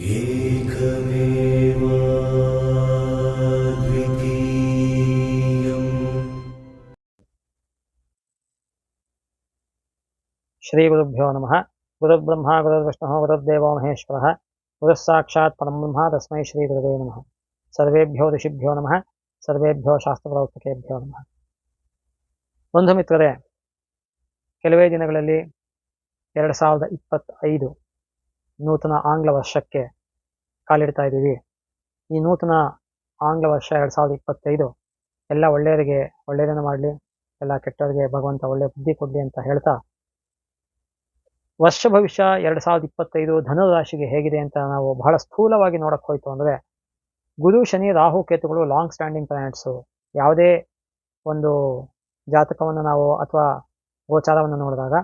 ಶ್ರೀ ಗುರುಭ್ಯೋ ನಮಃ ಗುರುಬ್ರಹ್ಮ ಗುರುರ್ವಿಷ್ಣು ಗುರುರ್ದೇವೋ ಮಹೇಶ್ವರಃ ಗುರುಸ್ಸಾಕ್ಷಾತ್ ಪರಬ್ರಹ್ಮ ತಸ್ಮೈ ಶ್ರೀಗುರುವೇ ನಮಃ ಸರ್ವೇಭ್ಯೋ ಋಷಿಭ್ಯೋ ನಮಃ ಸರ್ವೇಭ್ಯೋ ಶಾಸ್ತ್ರಪ್ರವರ್ತಕೇಭ್ಯೋ ನಮಃ ಬಂಧು ಮಿತ್ರರೇ ಕೆಲವೇ ದಿನಗಳಲ್ಲಿ ಎರಡು ಸಾವಿರದ ಇಪ್ಪತ್ತೈದು ನೂತನ ಆಂಗ್ಲ ವರ್ಷಕ್ಕೆ ಕಾಲಿಡ್ತಾ ಇದ್ದೀವಿ. ಈ ನೂತನ ಆಂಗ್ಲ ವರ್ಷ ಎರಡು ಸಾವಿರದ ಇಪ್ಪತ್ತೈದು, ಎಲ್ಲ ಒಳ್ಳೆಯವರಿಗೆ ಒಳ್ಳೆಯದನ್ನು ಮಾಡಲಿ, ಎಲ್ಲ ಕೆಟ್ಟವರಿಗೆ ಭಗವಂತ ಒಳ್ಳೆ ಬುದ್ಧಿ ಕೊಡಲಿ ಅಂತ ಹೇಳ್ತಾ, ವರ್ಷ ಭವಿಷ್ಯ ಎರಡು ಸಾವಿರದ ಇಪ್ಪತ್ತೈದು ಧನು ರಾಶಿಗೆ ಹೇಗಿದೆ ಅಂತ ನಾವು ಬಹಳ ಸ್ಥೂಲವಾಗಿ ನೋಡಕ್ಕೆ ಹೋಯ್ತು ಅಂದರೆ, ಗುರು, ಶನಿ, ರಾಹು, ಕೇತುಗಳು ಲಾಂಗ್ ಸ್ಟ್ಯಾಂಡಿಂಗ್ ಪ್ಲಾನೆಟ್ಸು ಯಾವುದೇ ಒಂದು ಜಾತಕವನ್ನು ನಾವು ಅಥವಾ ಗೋಚಾರವನ್ನು ನೋಡಿದಾಗ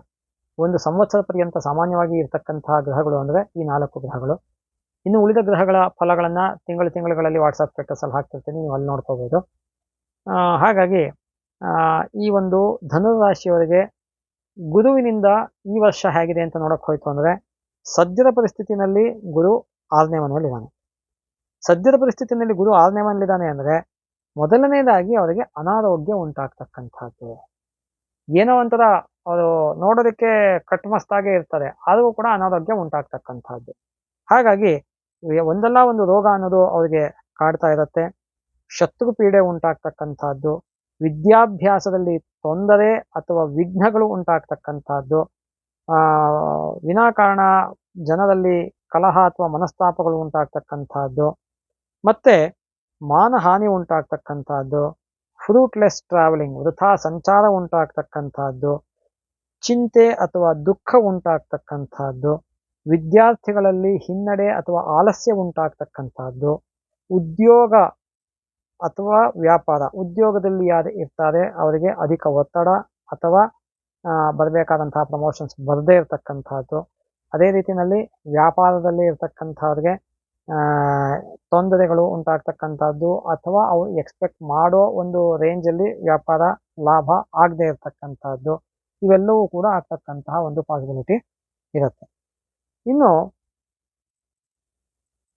ಒಂದು ಸಂವತ್ಸರ ಪರ್ಯಂತ ಸಾಮಾನ್ಯವಾಗಿ ಇರತಕ್ಕಂತಹ ಗ್ರಹಗಳು ಅಂದ್ರೆ ಈ ನಾಲ್ಕು ಗ್ರಹಗಳು. ಇನ್ನು ಉಳಿದ ಗ್ರಹಗಳ ಫಲಗಳನ್ನು ತಿಂಗಳು ತಿಂಗಳುಗಳಲ್ಲಿ ವಾಟ್ಸಪ್ ಸ್ಟೇಟಸ್ ಅಲ್ಲಿ ಹಾಕ್ತಿರ್ತೀನಿ, ನೀವು ಅಲ್ಲಿ ನೋಡ್ಕೋಬೋದು. ಹಾಗಾಗಿ ಈ ಒಂದು ಧನು ರಾಶಿಯವರಿಗೆ ಗುರುವಿನಿಂದ ಈ ವರ್ಷ ಹೇಗಿದೆ ಅಂತ ನೋಡಕ್ ಹೋಯ್ತು ಅಂದ್ರೆ, ಸದ್ಯದ ಪರಿಸ್ಥಿತಿನಲ್ಲಿ ಗುರು ಆರನೇ ಮನೆಯಲ್ಲಿದ್ದಾನೆ ಸದ್ಯದ ಪರಿಸ್ಥಿತಿನಲ್ಲಿ ಗುರು ಆರನೇ ಮನೆಯಲ್ಲಿದ್ದಾನೆ ಅಂದ್ರೆ, ಮೊದಲನೇದಾಗಿ ಅವರಿಗೆ ಅನಾರೋಗ್ಯ ಉಂಟಾಗ್ತಕ್ಕಂಥದ್ದು. ಏನೋ ಒಂಥರ ಅವರು ನೋಡೋದಕ್ಕೆ ಕಟ್ಮಸ್ತಾಗೆ ಇರ್ತಾರೆ ಆದರೂ ಕೂಡ ಅನಾರೋಗ್ಯ ಉಂಟಾಗ್ತಕ್ಕಂಥದ್ದು. ಹಾಗಾಗಿ ಒಂದಲ್ಲ ಒಂದು ರೋಗ ಅನ್ನೋದು ಅವರಿಗೆ ಕಾಡ್ತಾ ಇರುತ್ತೆ. ಶತ್ರು ಪೀಡೆ ಉಂಟಾಗ್ತಕ್ಕಂಥದ್ದು. ವಿದ್ಯಾಭ್ಯಾಸದಲ್ಲಿ ತೊಂದರೆ ಅಥವಾ ವಿಘ್ನಗಳು ಉಂಟಾಗ್ತಕ್ಕಂಥದ್ದು. ವಿನಾಕಾರಣ ಜನರಲ್ಲಿ ಕಲಹ ಅಥವಾ ಮನಸ್ತಾಪಗಳು ಉಂಟಾಗ್ತಕ್ಕಂಥದ್ದು. ಮತ್ತೆ ಮಾನಹಾನಿ ಉಂಟಾಗ್ತಕ್ಕಂಥದ್ದು. ಫ್ರೂಟ್ಲೆಸ್ ಟ್ರಾವೆಲಿಂಗ್ ವೃಥಾ ಸಂಚಾರ ಉಂಟಾಗ್ತಕ್ಕಂಥದ್ದು, ಚಿಂತೆ ಅಥವಾ ದುಃಖ ಉಂಟಾಗ್ತಕ್ಕಂಥದ್ದು, ವಿದ್ಯಾರ್ಥಿಗಳಲ್ಲಿ ಹಿನ್ನಡೆ ಅಥವಾ ಆಲಸ್ಯ ಉಂಟಾಗ್ತಕ್ಕಂಥದ್ದು, ಉದ್ಯೋಗ ಅಥವಾ ವ್ಯಾಪಾರ, ಉದ್ಯೋಗದಲ್ಲಿ ಯಾರು ಇರ್ತಾರೆ ಅವರಿಗೆ ಅಧಿಕ ಒತ್ತಡ ಅಥವಾ ಬರಬೇಕಾದಂತಹ ಪ್ರಮೋಷನ್ಸ್ ಬರದೇ ಇರತಕ್ಕಂಥದ್ದು. ಅದೇ ರೀತಿಯಲ್ಲಿ ವ್ಯಾಪಾರದಲ್ಲಿ ಇರ್ತಕ್ಕಂಥವ್ರಿಗೆ ತೊಂದರೆಗಳು ಉಂಟಾಗ್ತಕ್ಕಂಥದ್ದು ಅಥವಾ ಅವ್ರು ಎಕ್ಸ್ಪೆಕ್ಟ್ ಮಾಡೋ ಒಂದು ರೇಂಜಲ್ಲಿ ವ್ಯಾಪಾರ ಲಾಭ ಆಗದೆ ಇರತಕ್ಕಂಥದ್ದು, ಇವೆಲ್ಲವೂ ಕೂಡ ಆಗ್ತಕ್ಕಂತಹ ಒಂದು ಪಾಸಿಬಿಲಿಟಿ ಇರುತ್ತೆ. ಇನ್ನು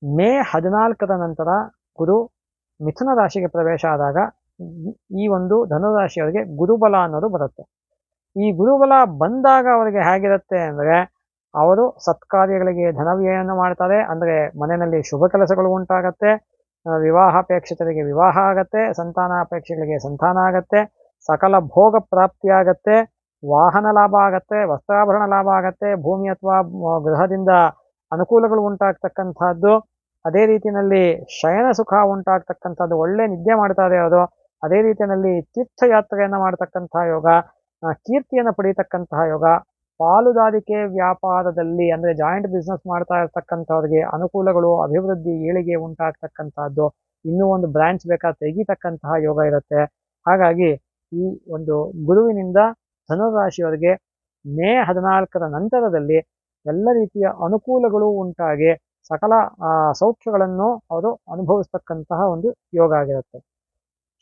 ಮೇ ಹದಿನಾಲ್ಕರ ನಂತರ ಗುರು ಮಿಥುನ ರಾಶಿಗೆ ಪ್ರವೇಶ ಆದಾಗ ಈ- ಒಂದು ಧನುರಾಶಿಯವರಿಗೆ ಗುರುಬಲ ಅನ್ನೋದು ಬರುತ್ತೆ. ಈ ಗುರುಬಲ ಬಂದಾಗ ಅವರಿಗೆ ಹೇಗಿರುತ್ತೆ ಅಂದ್ರೆ ಅವರು ಸತ್ಕಾರ್ಯಗಳಿಗೆ ಧನವ್ಯಯನ್ನು ಮಾಡ್ತಾರೆ. ಅಂದರೆ ಮನೆಯಲ್ಲಿ ಶುಭ ಕೆಲಸಗಳು ಉಂಟಾಗತ್ತೆ. ವಿವಾಹಾಪೇಕ್ಷಿತರಿಗೆ ವಿವಾಹ ಆಗತ್ತೆ. ಸಂತಾನಾಪೇಕ್ಷೆಗಳಿಗೆ ಸಂತಾನ ಆಗತ್ತೆ. ಸಕಲ ಭೋಗ ಪ್ರಾಪ್ತಿಯಾಗತ್ತೆ. ವಾಹನ ಲಾಭ ಆಗತ್ತೆ. ವಸ್ತ್ರಾಭರಣ ಲಾಭ ಆಗತ್ತೆ. ಭೂಮಿ ಅಥವಾ ಗೃಹದಿಂದ ಅನುಕೂಲಗಳು ಉಂಟಾಗ್ತಕ್ಕಂಥದ್ದು. ಅದೇ ರೀತಿಯಲ್ಲಿ ಶಯನ ಸುಖ ಉಂಟಾಗ್ತಕ್ಕಂಥದ್ದು. ಒಳ್ಳೆ ನಿದ್ದೆ ಮಾಡ್ತಾರೆ ಅವರು. ಅದೇ ರೀತಿಯಲ್ಲಿ ತೀರ್ಥಯಾತ್ರೆಯನ್ನು ಮಾಡತಕ್ಕಂತಹ ಯೋಗ ಕೀರ್ತಿಯನ್ನು ಪಡೀತಕ್ಕಂತಹ ಯೋಗ ಪಾಲುದಾರಿಕೆ ವ್ಯಾಪಾರದಲ್ಲಿ ಅಂದ್ರೆ ಜಾಯಿಂಟ್ ಬಿಸ್ನೆಸ್ ಮಾಡ್ತಾ ಇರ್ತಕ್ಕಂಥವ್ರಿಗೆ ಅನುಕೂಲಗಳು, ಅಭಿವೃದ್ಧಿ, ಏಳಿಗೆ ಉಂಟಾಗ್ತಕ್ಕಂಥದ್ದು ಇನ್ನೂ ಒಂದು ಬ್ರಾಂಚ್ ಬೇಕಾದ ತೆಗಿತಕ್ಕಂತಹ ಯೋಗ ಇರುತ್ತೆ. ಹಾಗಾಗಿ ಈ ಒಂದು ಗುರುವಿನಿಂದ ಧನುರಾಶಿಯವರಿಗೆ ಮೇ ಹದಿನಾಲ್ಕರ ನಂತರದಲ್ಲಿ ಎಲ್ಲ ರೀತಿಯ ಅನುಕೂಲಗಳು ಉಂಟಾಗಿ ಸಕಲ ಸೌಖ್ಯಗಳನ್ನು ಅವರು ಅನುಭವಿಸ್ತಕ್ಕಂತಹ ಒಂದು ಯೋಗ ಆಗಿರುತ್ತೆ.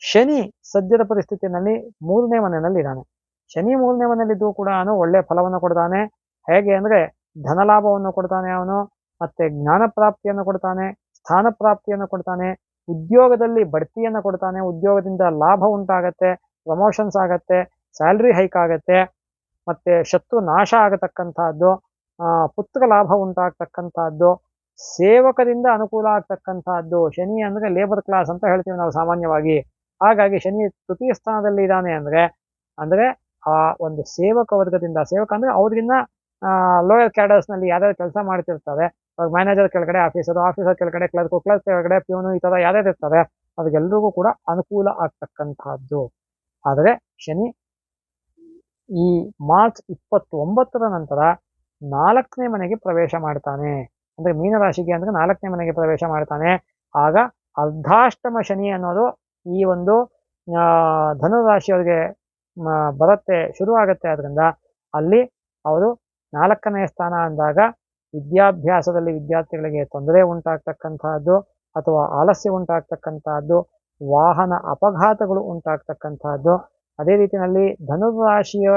ಶನಿ ಸದ್ಯದ ಪರಿಸ್ಥಿತಿಯಲ್ಲಿ ಮೂರನೇ ಮನೆಯಲ್ಲಿ ಇದ್ದಾನೆ ಶನಿ ಮೂರನೇ ಮನೆಯಲ್ಲಿದ್ದು ಕೂಡ ಅವನು ಒಳ್ಳೆ ಫಲವನ್ನು ಕೊಡ್ತಾನೆ. ಹೇಗೆ ಅಂದ್ರೆ ಧನಲಾಭವನ್ನು ಕೊಡ್ತಾನೆ ಅವನು, ಮತ್ತೆ ಜ್ಞಾನ ಪ್ರಾಪ್ತಿಯನ್ನು ಕೊಡ್ತಾನೆ, ಸ್ಥಾನ ಪ್ರಾಪ್ತಿಯನ್ನು ಕೊಡ್ತಾನೆ, ಉದ್ಯೋಗದಲ್ಲಿ ಬಡ್ತಿಯನ್ನು ಕೊಡ್ತಾನೆ, ಉದ್ಯೋಗದಿಂದ ಲಾಭ ಉಂಟಾಗತ್ತೆ ಪ್ರಮೋಷನ್ಸ್ ಆಗತ್ತೆ ಸ್ಯಾಲ್ರಿ ಹೈಕ್ ಆಗತ್ತೆ, ಮತ್ತೆ ಶತ್ರು ನಾಶ ಆಗತಕ್ಕಂತಹದ್ದು ಆ, ಪುತ್ರ ಲಾಭ ಉಂಟಾಗ್ತಕ್ಕಂತಹದ್ದು ಸೇವಕರಿಂದ ಅನುಕೂಲ ಆಗ್ತಕ್ಕಂಥದ್ದು. ಶನಿ ಅಂದ್ರೆ ಲೇಬರ್ ಕ್ಲಾಸ್ ಅಂತ ಹೇಳ್ತೀವಿ ನಾವು ಸಾಮಾನ್ಯವಾಗಿ. ಹಾಗಾಗಿ ಶನಿ ತೃತೀಯ ಸ್ಥಾನದಲ್ಲಿ ಇದ್ದಾನೆ ಅಂದ್ರೆ ಅಂದ್ರೆ ಆ ಒಂದು ಸೇವಕ ವರ್ಗದಿಂದ, ಸೇವಕ ಅಂದ್ರೆ ಅವ್ರಿಗಿನ್ನ ಲೋಯರ್ ಕ್ಯಾಡರ್ಸ್ನಲ್ಲಿ ಯಾರ್ಯಾರು ಕೆಲಸ ಮಾಡ್ತಿರ್ತಾರೆ ಇವಾಗ ಮ್ಯಾನೇಜರ್ ಕೆಳಗಡೆ ಆಫೀಸರು ಆಫೀಸರ್ ಕೆಳಗಡೆ ಕ್ಲರ್ಕ್ ಕ್ಲರ್ಕ್ ಕೆಳಗಡೆ ಪ್ಯೂನು ಈ ತರ ಯಾರ್ಯಾರು ಇರ್ತಾರೆ ಅವ್ರಿಗೆಲ್ರಿಗೂ ಕೂಡ ಅನುಕೂಲ ಆಗ್ತಕ್ಕಂತಹದ್ದು ಆದರೆ ಶನಿ ಈ ಮಾರ್ಚ್ ಇಪ್ಪತ್ತೊಂಬತ್ತರ ನಂತರ ನಾಲ್ಕನೇ ಮನೆಗೆ ಪ್ರವೇಶ ಮಾಡ್ತಾನೆ. ಅಂದ್ರೆ ಮೀನರಾಶಿಗೆ ಅಂದ್ರೆ ನಾಲ್ಕನೇ ಮನೆಗೆ ಪ್ರವೇಶ ಮಾಡ್ತಾನೆ. ಆಗ ಅರ್ಧಾಷ್ಟಮ ಶನಿ ಅನ್ನೋದು ಈ ಒಂದು ಧನುರಾಶಿಯವರಿಗೆ ಬರುತ್ತೆ ಶುರು ಆಗತ್ತೆ ಅದರಿಂದ ಅಲ್ಲಿ ಅವರು ನಾಲ್ಕನೇ ಸ್ಥಾನ ಅಂದಾಗ ವಿದ್ಯಾಭ್ಯಾಸದಲ್ಲಿ ವಿದ್ಯಾರ್ಥಿಗಳಿಗೆ ತೊಂದರೆ ಉಂಟಾಗ್ತಕ್ಕಂತಹದ್ದು ಅಥವಾ ಆಲಸ್ಯ ಉಂಟಾಗ್ತಕ್ಕಂತಹದ್ದು, ವಾಹನ ಅಪಘಾತಗಳು ಉಂಟಾಗ್ತಕ್ಕಂತಹದ್ದು. ಅದೇ ರೀತಿಯಲ್ಲಿ ಧನುರಾಶಿಯ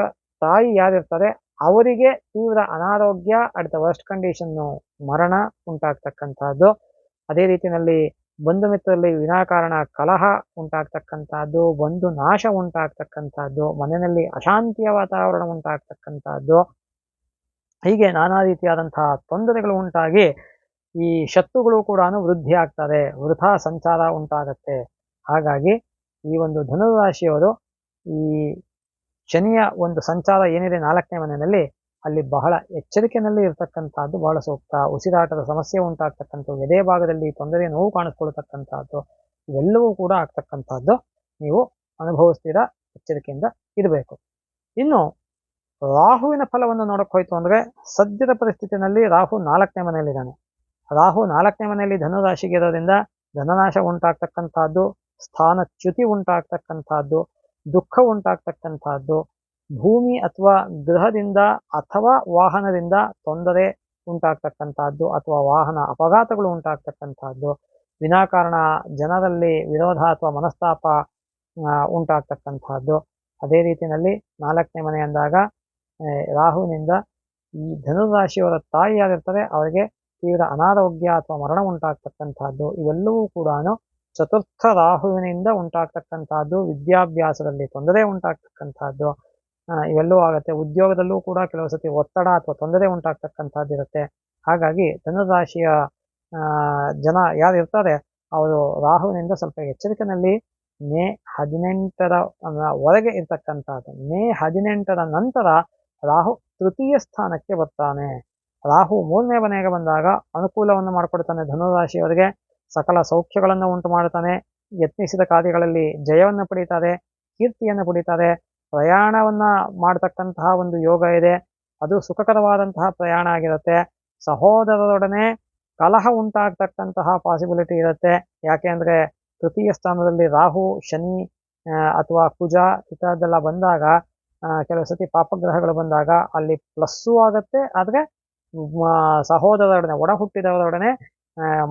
ತಾಯಿ ಯಾರಿರ್ತಾರೆ, ಅವರಿಗೆ ತೀವ್ರ ಅನಾರೋಗ್ಯ ಅಟ್ ದ ವರ್ಸ್ಟ್ ಕಂಡೀಷನ್ನು ಮರಣ ಉಂಟಾಗ್ತಕ್ಕಂಥದ್ದು ಅದೇ ರೀತಿಯಲ್ಲಿ ಬಂಧು ಮಿತ್ರರಲ್ಲಿ ವಿನಾಕಾರಣ ಕಲಹ ಉಂಟಾಗ್ತಕ್ಕಂಥದ್ದು, ಬಂಧು ನಾಶ ಉಂಟಾಗ್ತಕ್ಕಂಥದ್ದು, ಮನೆಯಲ್ಲಿ ಅಶಾಂತಿಯ ವಾತಾವರಣ ಉಂಟಾಗ್ತಕ್ಕಂಥದ್ದು, ಹೀಗೆ ನಾನಾ ರೀತಿಯಾದಂತಹ ತೊಂದರೆಗಳು ಉಂಟಾಗಿ ಈ ಶತ್ರುಗಳು ಕೂಡ ವೃದ್ಧಿ ಆಗ್ತದೆ, ವೃಥಾ ಸಂಚಾರ ಉಂಟಾಗತ್ತೆ. ಹಾಗಾಗಿ ಈ ಒಂದು ಧನುರಾಶಿಯವರು ಈ ಶನಿಯ ಒಂದು ಸಂಚಾರ ಏನಿದೆ ನಾಲ್ಕನೇ ಮನೆಯಲ್ಲಿ ಅಲ್ಲಿ ಬಹಳ ಎಚ್ಚರಿಕೆಯಲ್ಲಿ ಇರತಕ್ಕಂಥದ್ದು, ಬಹಳ ಸೂಕ್ತ. ಉಸಿರಾಟದ ಸಮಸ್ಯೆ ಉಂಟಾಗ್ತಕ್ಕಂಥದ್ದು, ಎದೆ ಭಾಗದಲ್ಲಿ ತೊಂದರೆ, ನೋವು ಕಾಣಿಸ್ಕೊಳ್ತಕ್ಕಂಥದ್ದು, ಇವೆಲ್ಲವೂ ಕೂಡ ಆಗ್ತಕ್ಕಂಥದ್ದು ನೀವು ಅನುಭವಿಸ್ತೀರಾ, ಎಚ್ಚರಿಕೆಯಿಂದ ಇರಬೇಕು. ಇನ್ನು, ರಾಹುವಿನ ಫಲವನ್ನು ನೋಡಕ್ಕೆ ಹೋಯ್ತು ಅಂದ್ರೆ, ಸದ್ಯದ ಪರಿಸ್ಥಿತಿನಲ್ಲಿ ರಾಹು ನಾಲ್ಕನೇ ಮನೆಯಲ್ಲಿದ್ದಾನೆ. ರಾಹು ನಾಲ್ಕನೇ ಮನೆಯಲ್ಲಿ ಧನುರಾಶಿಗೆ ಇರೋದ್ರಿಂದ ಧನನಾಶ ಉಂಟಾಗ್ತಕ್ಕಂಥದ್ದು ಸ್ಥಾನಚ್ಯುತಿ ಉಂಟಾಗ್ತಕ್ಕಂಥದ್ದು, ದುಃಖ ಉಂಟಾಗ್ತಕ್ಕಂಥದ್ದು ಭೂಮಿ ಅಥವಾ ಗೃಹದಿಂದ ಅಥವಾ ವಾಹನದಿಂದ ತೊಂದರೆ ಉಂಟಾಗ್ತಕ್ಕಂಥದ್ದು ಅಥವಾ ವಾಹನ ಅಪಘಾತಗಳು ಉಂಟಾಗ್ತಕ್ಕಂಥದ್ದು, ವಿನಾಕಾರಣ ಜನರಲ್ಲಿ ವಿರೋಧ ಅಥವಾ ಮನಸ್ತಾಪ ಉಂಟಾಗ್ತಕ್ಕಂಥದ್ದು. ಅದೇ ರೀತಿಯಲ್ಲಿ ನಾಲ್ಕನೇ ಮನೆ ಅಂದಾಗ ರಾಹುವಿನಿಂದ ಈ ಧನುರಾಶಿಯವರ ತಾಯಿ ಯಾರಿರ್ತಾರೆ, ಅವರಿಗೆ ತೀವ್ರ ಅನಾರೋಗ್ಯ ಅಥವಾ ಮರಣ ಉಂಟಾಗ್ತಕ್ಕಂಥದ್ದು. ಇವೆಲ್ಲವೂ ಕೂಡ ಚತುರ್ಥ ರಾಹುವಿನಿಂದ ಉಂಟಾಗ್ತಕ್ಕಂಥದ್ದು. ವಿದ್ಯಾಭ್ಯಾಸದಲ್ಲಿ ತೊಂದರೆ ಉಂಟಾಗ್ತಕ್ಕಂಥದ್ದು. ಇವೆಲ್ಲವೂ ಆಗುತ್ತೆ. ಉದ್ಯೋಗದಲ್ಲೂ ಕೂಡ ಕೆಲವು ಸತಿ ಒತ್ತಡ ಅಥವಾ ತೊಂದರೆ ಉಂಟಾಗ್ತಕ್ಕಂಥದ್ದು ಇರುತ್ತೆ. ಹಾಗಾಗಿ ಧನುರಾಶಿಯ ಜನ ಯಾರು ಇರ್ತಾರೆ? ಅವರು ರಾಹುವಿನಿಂದ ಸ್ವಲ್ಪ ಎಚ್ಚರಿಕೆಯಲ್ಲಿ ಮೇ ಹದಿನೆಂಟರ ವರೆಗೆ ಇರ್ತಕ್ಕಂಥದ್ದು. ಮೇ ಹದಿನೆಂಟರ ನಂತರ ರಾಹು ತೃತೀಯ ಸ್ಥಾನಕ್ಕೆ ಬರ್ತಾನೆ. ರಾಹು ಮೂರನೇ ಮನೆಗೆ ಬಂದಾಗ ಅನುಕೂಲವನ್ನು ಮಾಡಿಕೊಡ್ತಾನೆ ಧನುರಾಶಿಯವರಿಗೆ. ಸಕಲ ಸೌಖ್ಯಗಳನ್ನು ಉಂಟು ಮಾಡ್ತಾನೆ ಯತ್ನಿಸಿದ ಕಾರ್ಯಗಳಲ್ಲಿ ಜಯವನ್ನು ಪಡೀತಾರೆ, ಕೀರ್ತಿಯನ್ನು ಪಡೀತಾರೆ. ಪ್ರಯಾಣವನ್ನ ಮಾಡತಕ್ಕಂತಹ ಒಂದು ಯೋಗ ಇದೆ. ಅದು ಸುಖಕರವಾದಂತಹ ಪ್ರಯಾಣ ಆಗಿರುತ್ತೆ. ಸಹೋದರರೊಡನೆ ಕಲಹ ಉಂಟಾಗ್ತಕ್ಕಂತಹ ಪಾಸಿಬಿಲಿಟಿ ಇರುತ್ತೆ. ಯಾಕೆ ಅಂದರೆ ತೃತೀಯ ಸ್ಥಾನದಲ್ಲಿ ರಾಹು, ಶನಿ ಅಥವಾ ಕುಜ ಈ ಥರದ್ದೆಲ್ಲ ಬಂದಾಗ ಕೆಲವು ಸತಿ ಪಾಪಗ್ರಹಗಳು ಬಂದಾಗ ಅಲ್ಲಿ ಪ್ಲಸ್ಸು ಆಗುತ್ತೆ. ಆದರೆ ಸಹೋದರರೊಡನೆ ಒಡ ಹುಟ್ಟಿದವರೊಡನೆ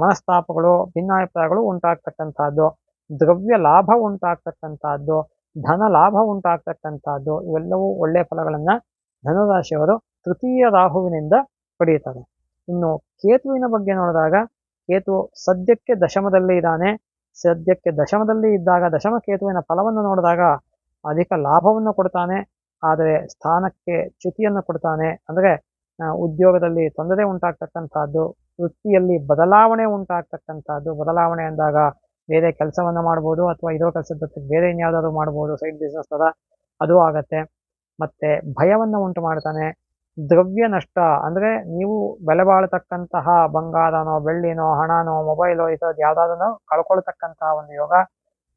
ಮನಸ್ತಾಪಗಳು, ಭಿನ್ನಾಭಿಪ್ರಾಯಗಳು ಉಂಟಾಗ್ತಕ್ಕಂಥದ್ದು. ದ್ರವ್ಯ ಲಾಭ ಉಂಟಾಗ್ತಕ್ಕಂಥದ್ದು. ಧನ ಲಾಭ ಉಂಟಾಗ್ತಕ್ಕಂಥದ್ದು, ಇವೆಲ್ಲವೂ ಒಳ್ಳೆಯ ಫಲಗಳನ್ನು ಧನುರಾಶಿಯವರು ತೃತೀಯ ರಾಹುವಿನಿಂದ ಪಡೆಯುತ್ತಾರೆ. ಇನ್ನು ಕೇತುವಿನ ಬಗ್ಗೆ ನೋಡಿದಾಗ, ಕೇತು ಸದ್ಯಕ್ಕೆ ದಶಮದಲ್ಲಿ ಇದ್ದಾನೆ. ಸದ್ಯಕ್ಕೆ ದಶಮದಲ್ಲಿ ಇದ್ದಾಗ, ದಶಮ ಕೇತುವಿನ ಫಲವನ್ನು ನೋಡಿದಾಗ ಅಧಿಕ ಲಾಭವನ್ನು ಕೊಡ್ತಾನೆ. ಆದರೆ ಸ್ಥಾನಕ್ಕೆ ಚ್ಯುತಿಯನ್ನು ಕೊಡ್ತಾನೆ. ಅಂದರೆ ಉದ್ಯೋಗದಲ್ಲಿ ತೊಂದರೆ ಉಂಟಾಗ್ತಕ್ಕಂಥದ್ದು, ವೃತ್ತಿಯಲ್ಲಿ ಬದಲಾವಣೆ ಉಂಟಾಗ್ತಕ್ಕಂಥದ್ದು. ಬದಲಾವಣೆ ಅಂದಾಗ ಬೇರೆ ಕೆಲಸವನ್ನು ಮಾಡ್ಬೋದು ಅಥವಾ ಇರೋ ಕೆಲಸದ ಜೊತೆಗೆ ಬೇರೆ ಇನ್ಯಾವುದಾದ್ರು ಮಾಡ್ಬೋದು ಸೈಡ್ ಬಿಸ್ನೆಸ್ ತರ ಅದು ಆಗತ್ತೆ. ಮತ್ತೆ ಭಯವನ್ನ ಉಂಟು ಮಾಡ್ತಾನೆ. ದ್ರವ್ಯ ನಷ್ಟ, ಅಂದ್ರೆ ನೀವು ಬೆಲೆ ಬಾಳತಕ್ಕಂತಹ ಬಂಗಾರನೋ, ಬೆಳ್ಳಿನೋ, ಹಣನೋ ಮೊಬೈಲೋ ಈ ಯಾವ್ದಾದ್ರು ಕಳ್ಕೊಳ್ತಕ್ಕಂತಹ ಒಂದು ಯೋಗ,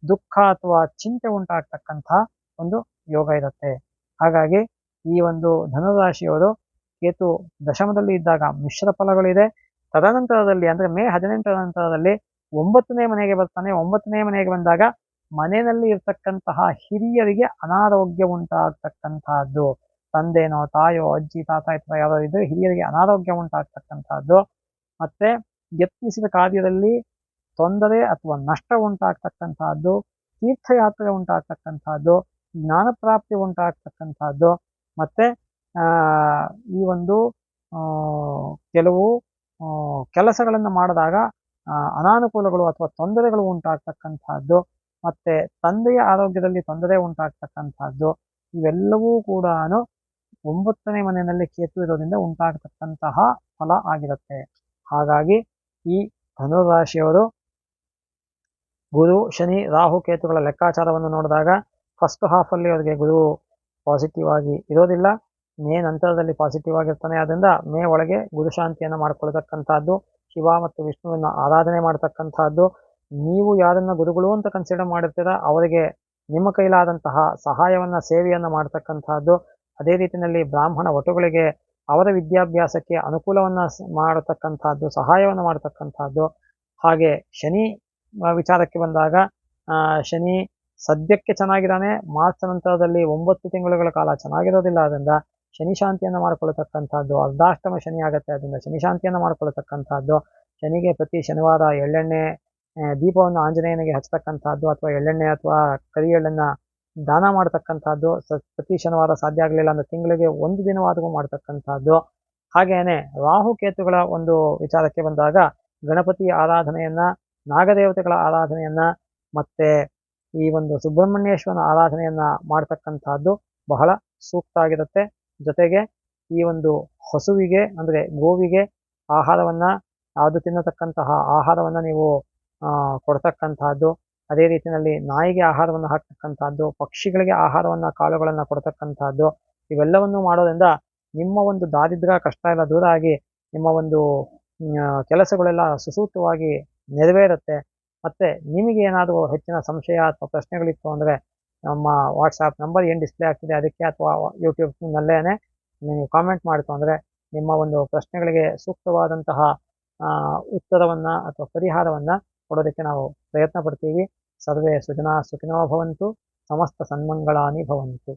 ದುಃಖ ಅಥವಾ ಚಿಂತೆ ಉಂಟಾಗ್ತಕ್ಕಂತಹ ಒಂದು ಯೋಗ ಇರುತ್ತೆ. ಹಾಗಾಗಿ ಈ ಒಂದು ಧನುರಾಶಿಯವರು ಕೇತು ದಶಮದಲ್ಲಿ ಇದ್ದಾಗ ಮಿಶ್ರ ಫಲಗಳಿದೆ. ತದನಂತರದಲ್ಲಿ, ಅಂದ್ರೆ ಮೇ ಹದಿನೆಂಟರ ನಂತರದಲ್ಲಿ ಒಂಬತ್ತನೇ ಮನೆಗೆ ಬರ್ತಾನೆ. ಒಂಬತ್ತನೇ ಮನೆಗೆ ಬಂದಾಗ ಮನೆಯಲ್ಲಿ ಇರ್ತಕ್ಕಂತಹ ಹಿರಿಯರಿಗೆ ಅನಾರೋಗ್ಯ ಉಂಟಾಗ್ತಕ್ಕಂತಹದ್ದು ತಂದೆನೋ, ತಾಯೋ, ಅಜ್ಜಿ, ತಾತ ಅಥವಾ ಯಾರೋ ಇದ್ರೆ ಹಿರಿಯರಿಗೆ ಅನಾರೋಗ್ಯ ಉಂಟಾಗ್ತಕ್ಕಂತಹದ್ದು ಮತ್ತೆ ಯತ್ನಿಸಿದ ಕಾರ್ಯದಲ್ಲಿ ತೊಂದರೆ ಅಥವಾ ನಷ್ಟ ಉಂಟಾಗ್ತಕ್ಕಂತಹದ್ದು ತೀರ್ಥಯಾತ್ರೆ ಉಂಟಾಗ್ತಕ್ಕಂತಹದ್ದು ಜ್ಞಾನ ಪ್ರಾಪ್ತಿ ಉಂಟಾಗ್ತಕ್ಕಂತಹದ್ದು ಮತ್ತೆ ಈ ಒಂದು ಕೆಲವು ಕೆಲಸಗಳನ್ನು ಮಾಡಿದಾಗ ಅನಾನುಕೂಲಗಳು ಅಥವಾ ತೊಂದರೆಗಳು ಉಂಟಾಗ್ತಕ್ಕಂತಹದ್ದು ಮತ್ತೆ ತಂದೆಯ ಆರೋಗ್ಯದಲ್ಲಿ ತೊಂದರೆ ಉಂಟಾಗ್ತಕ್ಕಂತಹದ್ದು ಇವೆಲ್ಲವೂ ಕೂಡ ಒಂಬತ್ತನೇ ಮನೆಯಲ್ಲಿ ಕೇತು ಇರೋದ್ರಿಂದ ಉಂಟಾಗತಕ್ಕಂತಹ ಫಲ ಆಗಿರುತ್ತೆ. ಹಾಗಾಗಿ ಈ ಧನುರಾಶಿಯವರು ಗುರು, ಶನಿ, ರಾಹು ಕೇತುಗಳ ಲೆಕ್ಕಾಚಾರವನ್ನು ನೋಡಿದಾಗ ಫಸ್ಟ್ ಹಾಫ್ ಅಲ್ಲಿ ಅವರಿಗೆ ಗುರು ಪಾಸಿಟಿವ್ ಆಗಿ ಇರೋದಿಲ್ಲ. ಮೇ ನಂತರದಲ್ಲಿ ಪಾಸಿಟಿವ್ ಆಗಿರ್ತಾನೆ. ಆದ್ರಿಂದ ಮೇ ಒಳಗೆ ಗುರು ಶಾಂತಿಯನ್ನು ಮಾಡ್ಕೊಳ್ತಕ್ಕಂಥದ್ದು ಶಿವ ಮತ್ತು ವಿಷ್ಣುವನ್ನ ಆರಾಧನೆ ಮಾಡ್ತಕ್ಕಂಥದ್ದು ನೀವು ಯಾರನ್ನ ಗುರುಗಳು ಅಂತ ಕನ್ಸಿಡರ್ ಮಾಡಿರ್ತೀರಾ ಅವರಿಗೆ ನಿಮ್ಮ ಕೈಲಾದಂತಹ ಸಹಾಯವನ್ನ, ಸೇವೆಯನ್ನ ಮಾಡ್ತಕ್ಕಂಥದ್ದು ಅದೇ ರೀತಿಯಲ್ಲಿ ಬ್ರಾಹ್ಮಣ ವಟುಗಳಿಗೆ ಅವರ ವಿದ್ಯಾಭ್ಯಾಸಕ್ಕೆ ಅನುಕೂಲವನ್ನ ಮಾಡತಕ್ಕಂತಹದ್ದು, ಸಹಾಯವನ್ನು ಮಾಡತಕ್ಕಂಥದ್ದು ಹಾಗೆ ಶನಿ ವಿಚಾರಕ್ಕೆ ಬಂದಾಗ ಶನಿ ಸದ್ಯಕ್ಕೆ ಚೆನ್ನಾಗಿದ್ದಾನೆ, ಮಾರ್ಚ್ ನಂತರದಲ್ಲಿ ಒಂಬತ್ತು ತಿಂಗಳುಗಳ ಕಾಲ ಚೆನ್ನಾಗಿರೋದಿಲ್ಲ ಅದರಿಂದ ಶನಿ ಶಾಂತಿಯನ್ನು ಮಾಡ್ಕೊಳ್ತಕ್ಕಂಥದ್ದು ಅರ್ಧಾಷ್ಟಮ ಶನಿ ಆಗುತ್ತೆ, ಅದರಿಂದ ಶನಿ ಶಾಂತಿಯನ್ನು ಮಾಡ್ಕೊಳ್ತಕ್ಕಂಥದ್ದು ಶನಿಗೆ ಪ್ರತಿ ಶನಿವಾರ ಎಳ್ಳೆಣ್ಣೆ ದೀಪವನ್ನು ಆಂಜನೇಯನಿಗೆ ಹಚ್ಚತಕ್ಕಂಥದ್ದು ಅಥವಾ ಎಳ್ಳೆಣ್ಣೆ ಅಥವಾ ಕರಿ ಎಳ್ಳನ್ನ ದಾನ ಮಾಡ್ತಕ್ಕಂಥದ್ದು ಪ್ರತಿ ಶನಿವಾರ ಸಾಧ್ಯ ಆಗಲಿಲ್ಲ ಅಂದ್ರೆ ತಿಂಗಳಿಗೆ ಒಂದು ದಿನವಾದರೂ ಮಾಡ್ತಕ್ಕಂಥದ್ದು. ಹಾಗೆಯೇ ರಾಹುಕೇತುಗಳ ಒಂದು ವಿಚಾರಕ್ಕೆ ಬಂದಾಗ ಗಣಪತಿ ಆರಾಧನೆಯನ್ನ, ನಾಗದೇವತೆಗಳ ಆರಾಧನೆಯನ್ನ ಮತ್ತೆ ಈ ಒಂದು ಸುಬ್ರಹ್ಮಣ್ಯೇಶ್ವರನ ಆರಾಧನೆಯನ್ನ ಮಾಡ್ತಕ್ಕಂಥದ್ದು ಬಹಳ ಸೂಕ್ತ ಆಗಿರುತ್ತೆ. ಜೊತೆಗೆ ಈ ಒಂದು ಹಸುವಿಗೆ, ಅಂದ್ರೆ ಗೋವಿಗೆ ಆಹಾರವನ್ನ, ಅದು ತಿನ್ನತಕ್ಕಂತಹ ಆಹಾರವನ್ನ ನೀವು ಕೊಡ್ತಕ್ಕಂತಹದ್ದು. ಅದೇ ರೀತಿಯಲ್ಲಿ ನಾಯಿಗೆ ಆಹಾರವನ್ನು ಹಾಕ್ತಕ್ಕಂಥದ್ದು ಪಕ್ಷಿಗಳಿಗೆ ಆಹಾರವನ್ನ, ಕಾಳುಗಳನ್ನು ಕೊಡ್ತಕ್ಕಂಥದ್ದು ಇವೆಲ್ಲವನ್ನು ಮಾಡೋದ್ರಿಂದ ನಿಮ್ಮ ಒಂದು ದಾರಿದ್ರ ಕಷ್ಟ ಎಲ್ಲ ದೂರ ಆಗಿ ನಿಮ್ಮ ಒಂದು ಕೆಲಸಗಳೆಲ್ಲ ಸುಸೂತ್ರವಾಗಿ ನೆರವೇರುತ್ತೆ. ಮತ್ತೆ ನಿಮಗೆ ಏನಾದರೂ ಹೆಚ್ಚಿನ ಸಂಶಯ ಅಥವಾ ಪ್ರಶ್ನೆಗಳಿತ್ತು ಅಂದ್ರೆ ನಮ್ಮ ವಾಟ್ಸಾಪ್ ನಂಬರ್ ಏನು ಡಿಸ್ಪ್ಲೇ ಆಗ್ತಿದೆ ಅದಕ್ಕೆ ಅಥವಾ ಯೂಟ್ಯೂಬ್ನಲ್ಲೇ ನೀವು ಕಾಮೆಂಟ್ ಮಾಡಿತು ಅಂದರೆ ನಿಮ್ಮ ಒಂದು ಪ್ರಶ್ನೆಗಳಿಗೆ ಸೂಕ್ತವಾದಂತಹ ಉತ್ತರವನ್ನು ಅಥವಾ ಪರಿಹಾರವನ್ನು ಕೊಡೋದಕ್ಕೆ ನಾವು ಪ್ರಯತ್ನ ಪಡ್ತೀವಿ. ಸರ್ವೇ ಸುಜನಾ ಸುಖಿನೋ ಭವಂತು, ಸಮಸ್ತ ಸನ್ಮಂಗಳಾನಿ ಭವಂತು.